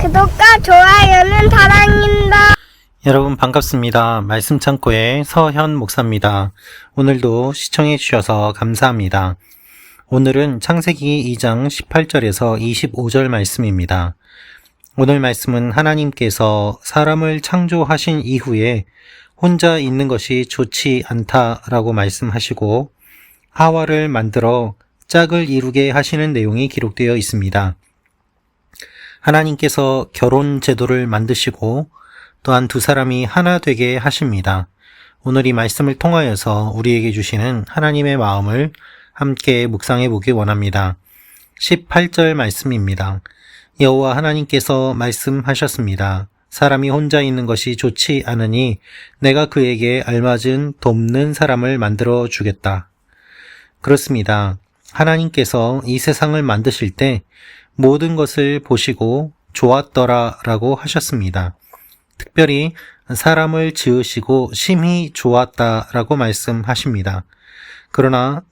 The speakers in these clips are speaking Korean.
구독과 좋아요는 사랑입니다. 여러분 반갑습니다. 말씀 창고의 서현 목사입니다. 오늘도 시청해 주셔서 감사합니다. 오늘은 창세기 2장 18절에서 25절 말씀입니다. 오늘 말씀은 하나님께서 사람을 창조하신 이후에 혼자 있는 것이 좋지 않다라고 말씀하시고 하와를 만들어 짝을 이루게 하시는 내용이 기록되어 있습니다. 하나님께서 결혼 제도를 만드시고 또한 두 사람이 하나 되게 하십니다. 오늘 이 말씀을 통하여서 우리에게 주시는 하나님의 마음을 함께 묵상해 보기 원합니다. 18절 말씀입니다. 여호와 하나님께서 말씀하셨습니다. 사람이 혼자 있는 것이 좋지 않으니 내가 그에게 알맞은 돕는 사람을 만들어 주겠다. 그렇습니다. 하나님께서 이 세상을 만드실 때 모든 것을 보시고 좋았더라 라고 하셨습니다. 특별히 사람을 지으시고 심히 좋았다 라고 말씀하십니다. 그러나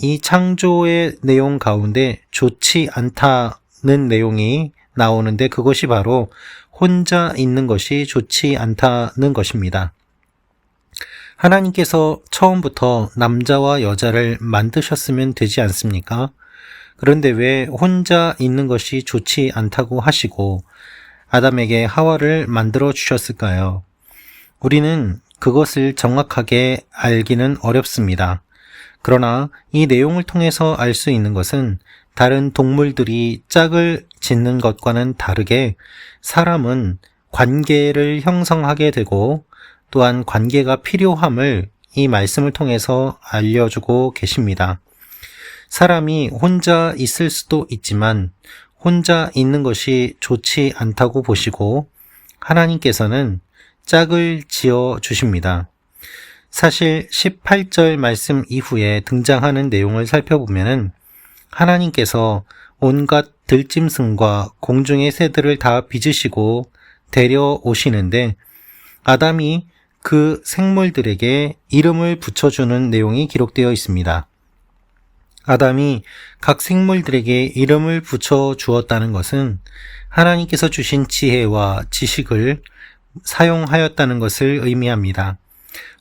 이 창조의 내용 가운데 좋지 않다는 내용이 나오는데 그것이 바로 혼자 있는 것이 좋지 않다는 것입니다. 하나님께서 처음부터 남자와 여자를 만드셨으면 되지 않습니까? 그런데 왜 혼자 있는 것이 좋지 않다고 하시고 아담에게 하와를 만들어 주셨을까요? 우리는 그것을 정확하게 알기는 어렵습니다. 그러나 이 내용을 통해서 알 수 있는 것은 다른 동물들이 짝을 짓는 것과는 다르게 사람은 관계를 형성하게 되고 또한 관계가 필요함을 이 말씀을 통해서 알려주고 계십니다. 사람이 혼자 있을 수도 있지만 혼자 있는 것이 좋지 않다고 보시고 하나님께서는 짝을 지어 주십니다. 사실 18절 말씀 이후에 등장하는 내용을 살펴보면 하나님께서 온갖 들짐승과 공중의 새들을 다 빚으시고 데려오시는데 아담이 그 생물들에게 이름을 붙여주는 내용이 기록되어 있습니다. 아담이 각 생물들에게 이름을 붙여 주었다는 것은 하나님께서 주신 지혜와 지식을 사용하였다는 것을 의미합니다.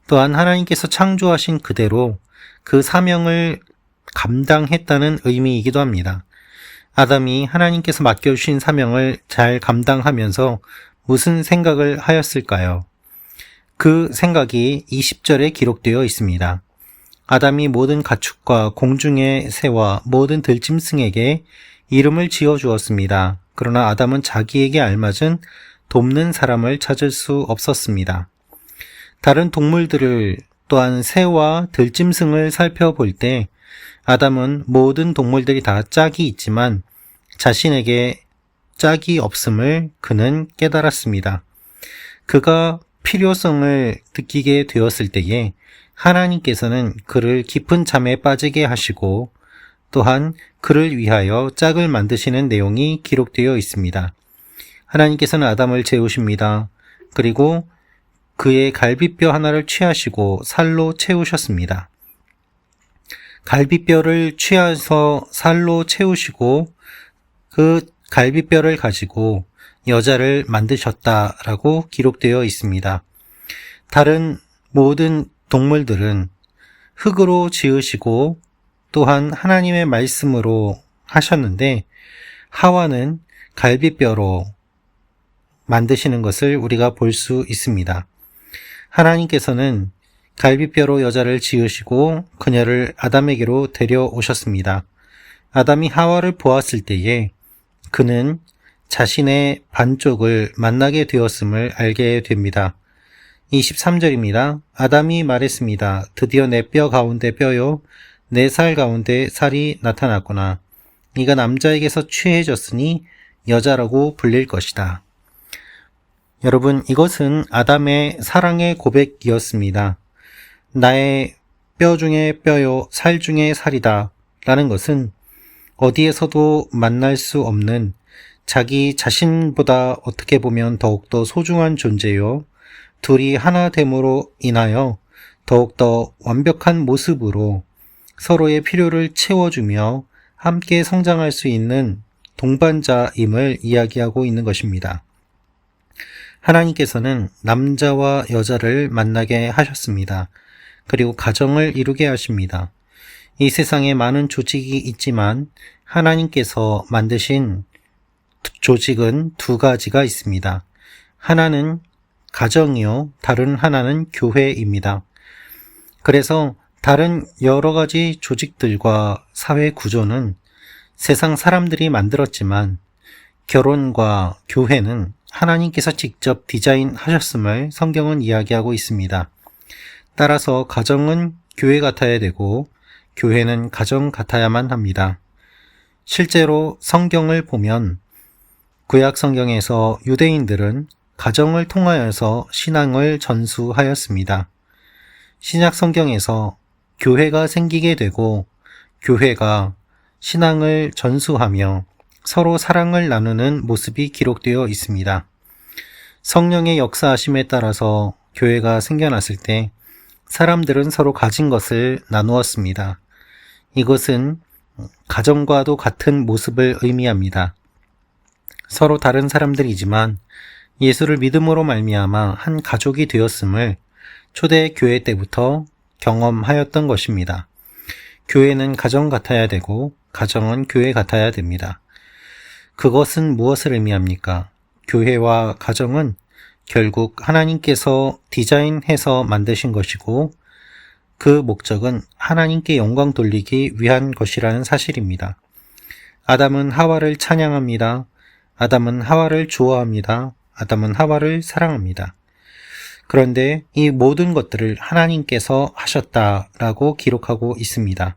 또한 하나님께서 창조하신 그대로 그 사명을 감당했다는 의미이기도 합니다. 아담이 하나님께서 맡겨주신 사명을 잘 감당하면서 무슨 생각을 하였을까요? 그 생각이 20절에 기록되어 있습니다. 아담이 모든 가축과 공중의 새와 모든 들짐승에게 이름을 지어 주었습니다. 그러나 아담은 자기에게 알맞은 돕는 사람을 찾을 수 없었습니다. 다른 동물들을 또한 새와 들짐승을 살펴볼 때 아담은 모든 동물들이 다 짝이 있지만 자신에게 짝이 없음을 그는 깨달았습니다. 그가 필요성을 느끼게 되었을 때에 하나님께서는 그를 깊은 잠에 빠지게 하시고 또한 그를 위하여 짝을 만드시는 내용이 기록되어 있습니다. 하나님께서는 아담을 재우십니다. 그리고 그의 갈비뼈 하나를 취하시고 살로 채우셨습니다. 갈비뼈를 취해서 살로 채우시고 그 갈비뼈를 가지고 여자를 만드셨다라고 기록되어 있습니다. 다른 모든 동물들은 흙으로 지으시고 또한 하나님의 말씀으로 하셨는데 하와는 갈비뼈로 만드시는 것을 우리가 볼 수 있습니다. 하나님께서는 갈비뼈로 여자를 지으시고 그녀를 아담에게로 데려오셨습니다. 아담이 하와를 보았을 때에 그는 자신의 반쪽을 만나게 되었음을 알게 됩니다. 23절입니다. 아담이 말했습니다. 드디어 내 뼈 가운데 뼈요, 내 살 가운데 살이 나타났구나. 네가 남자에게서 취해졌으니 여자라고 불릴 것이다. 여러분, 이것은 아담의 사랑의 고백이었습니다. 나의 뼈 중에 뼈요, 살 중에 살이다. 라는 것은 어디에서도 만날 수 없는 자기 자신보다 어떻게 보면 더욱더 소중한 존재요. 둘이 하나 됨으로 인하여 더욱더 완벽한 모습으로 서로의 필요를 채워주며 함께 성장할 수 있는 동반자임을 이야기하고 있는 것입니다. 하나님께서는 남자와 여자를 만나게 하셨습니다. 그리고 가정을 이루게 하십니다. 이 세상에 많은 조직이 있지만 하나님께서 만드신 조직은 두 가지가 있습니다. 하나는 가정이요, 다른 하나는 교회입니다. 그래서 다른 여러 가지 조직들과 사회 구조는 세상 사람들이 만들었지만 결혼과 교회는 하나님께서 직접 디자인하셨음을 성경은 이야기하고 있습니다. 따라서 가정은 교회 같아야 되고 교회는 가정 같아야만 합니다. 실제로 성경을 보면 구약 성경에서 유대인들은 가정을 통하여서 신앙을 전수하였습니다. 신약 성경에서 교회가 생기게 되고 교회가 신앙을 전수하며 서로 사랑을 나누는 모습이 기록되어 있습니다. 성령의 역사하심에 따라서 교회가 생겨났을 때 사람들은 서로 가진 것을 나누었습니다. 이것은 가정과도 같은 모습을 의미합니다. 서로 다른 사람들이지만 예수를 믿음으로 말미암아 한 가족이 되었음을 초대 교회 때부터 경험하였던 것입니다. 교회는 가정 같아야 되고 가정은 교회 같아야 됩니다. 그것은 무엇을 의미합니까? 교회와 가정은 결국 하나님께서 디자인해서 만드신 것이고 그 목적은 하나님께 영광 돌리기 위한 것이라는 사실입니다. 아담은 하와를 찬양합니다. 아담은 하와를 좋아합니다. 아담은 하와를 사랑합니다. 그런데 이 모든 것들을 하나님께서 하셨다라고 기록하고 있습니다.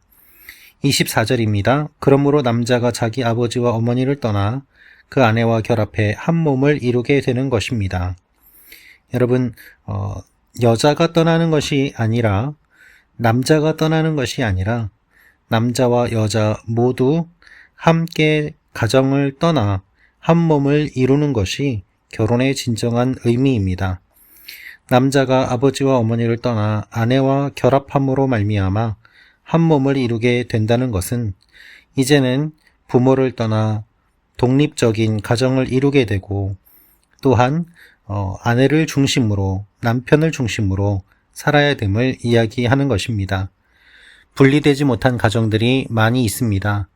24절입니다. 그러므로 남자가 자기 아버지와 어머니를 떠나 그 아내와 결합해 한 몸을 이루게 되는 것입니다. 여러분, 어, 여자가 떠나는 것이 아니라 남자가 떠나는 것이 아니라 남자와 여자 모두 함께 가정을 떠나 한 몸을 이루는 것이 결혼의 진정한 의미입니다. 남자가 아버지와 어머니를 떠나 아내와 결합함으로 말미암아 한 몸을 이루게 된다는 것은 이제는 부모를 떠나 독립적인 가정을 이루게 되고 또한 어, 아내를 중심으로 남편을 중심으로 살아야 됨을 이야기하는 것입니다. 분리되지 못한 가정들이 많이 있습니다.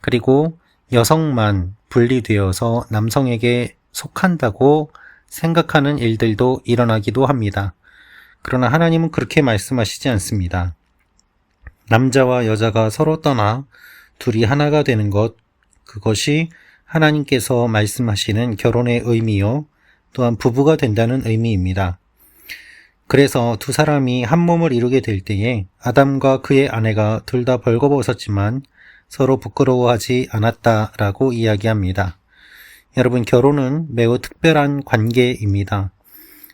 그리고 여성만 분리되어서 남성에게 속한다고 생각하는 일들도 일어나기도 합니다. 그러나 하나님은 그렇게 말씀하시지 않습니다. 남자와 여자가 서로 떠나 둘이 하나가 되는 것, 그것이 하나님께서 말씀하시는 결혼의 의미요, 또한 부부가 된다는 의미입니다. 그래서 두 사람이 한 몸을 이루게 될 때에 아담과 그의 아내가 둘 다 벌거벗었지만 서로 부끄러워하지 않았다라고 이야기합니다. 여러분, 결혼은 매우 특별한 관계입니다.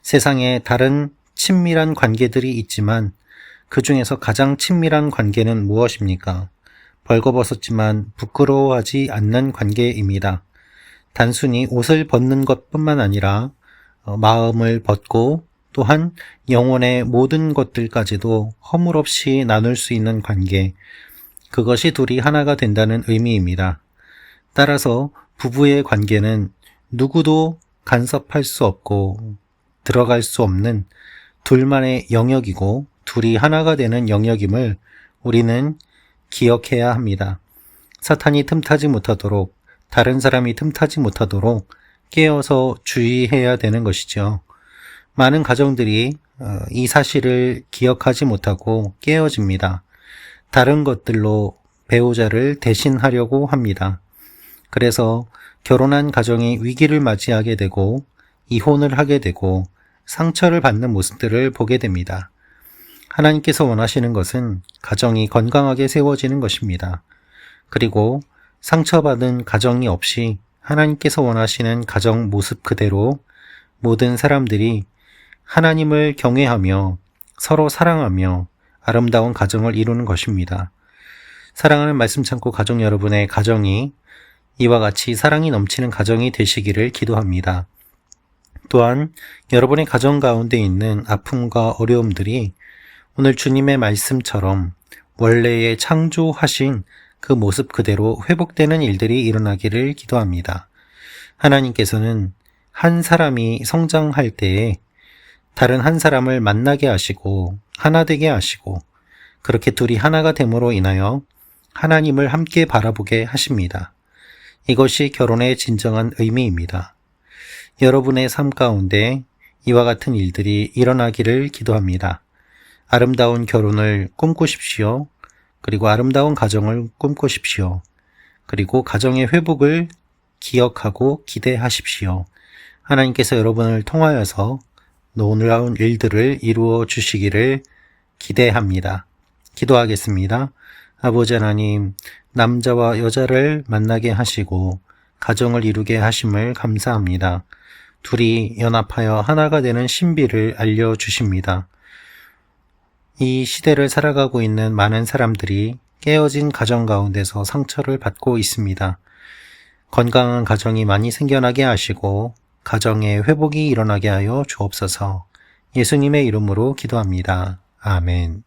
세상에 다른 친밀한 관계들이 있지만 그 중에서 가장 친밀한 관계는 무엇입니까? 벌거벗었지만 부끄러워하지 않는 관계입니다. 단순히 옷을 벗는 것 뿐만 아니라 어, 마음을 벗고 또한 영혼의 모든 것들까지도 허물없이 나눌 수 있는 관계, 그것이 둘이 하나가 된다는 의미입니다. 따라서 부부의 관계는 누구도 간섭할 수 없고 들어갈 수 없는 둘만의 영역이고 둘이 하나가 되는 영역임을 우리는 기억해야 합니다. 사탄이 틈타지 못하도록 다른 사람이 틈타지 못하도록 깨어서 주의해야 되는 것이죠. 많은 가정들이 어, 이 사실을 기억하지 못하고 깨어집니다. 다른 것들로 배우자를 대신하려고 합니다. 그래서 결혼한 가정이 위기를 맞이하게 되고 이혼을 하게 되고 상처를 받는 모습들을 보게 됩니다. 하나님께서 원하시는 것은 가정이 건강하게 세워지는 것입니다. 그리고 상처받은 가정이 없이 하나님께서 원하시는 가정 모습 그대로 모든 사람들이 하나님을 경외하며 서로 사랑하며 아름다운 가정을 이루는 것입니다. 사랑하는 말씀 참고 가족 여러분의 가정이 이와 같이 사랑이 넘치는 가정이 되시기를 기도합니다. 또한 여러분의 가정 가운데 있는 아픔과 어려움들이 오늘 주님의 말씀처럼 원래의 창조하신 그 모습 그대로 회복되는 일들이 일어나기를 기도합니다. 하나님께서는 한 사람이 성장할 때에 다른 한 사람을 만나게 하시고 하나 되게 하시고 그렇게 둘이 하나가 됨으로 인하여 하나님을 함께 바라보게 하십니다. 이것이 결혼의 진정한 의미입니다. 여러분의 삶 가운데 이와 같은 일들이 일어나기를 기도합니다. 아름다운 결혼을 꿈꾸십시오. 그리고 아름다운 가정을 꿈꾸십시오. 그리고 가정의 회복을 기억하고 기대하십시오. 하나님께서 여러분을 통하여서 놀라운 일들을 이루어 주시기를 기대합니다. 기도하겠습니다. 아버지 하나님, 남자와 여자를 만나게 하시고 가정을 이루게 하심을 감사합니다. 둘이 연합하여 하나가 되는 신비를 알려주십니다. 이 시대를 살아가고 있는 많은 사람들이 깨어진 가정 가운데서 상처를 받고 있습니다. 건강한 가정이 많이 생겨나게 하시고 가정의 회복이 일어나게 하여 주옵소서 예수님의 이름으로 기도합니다. 아멘.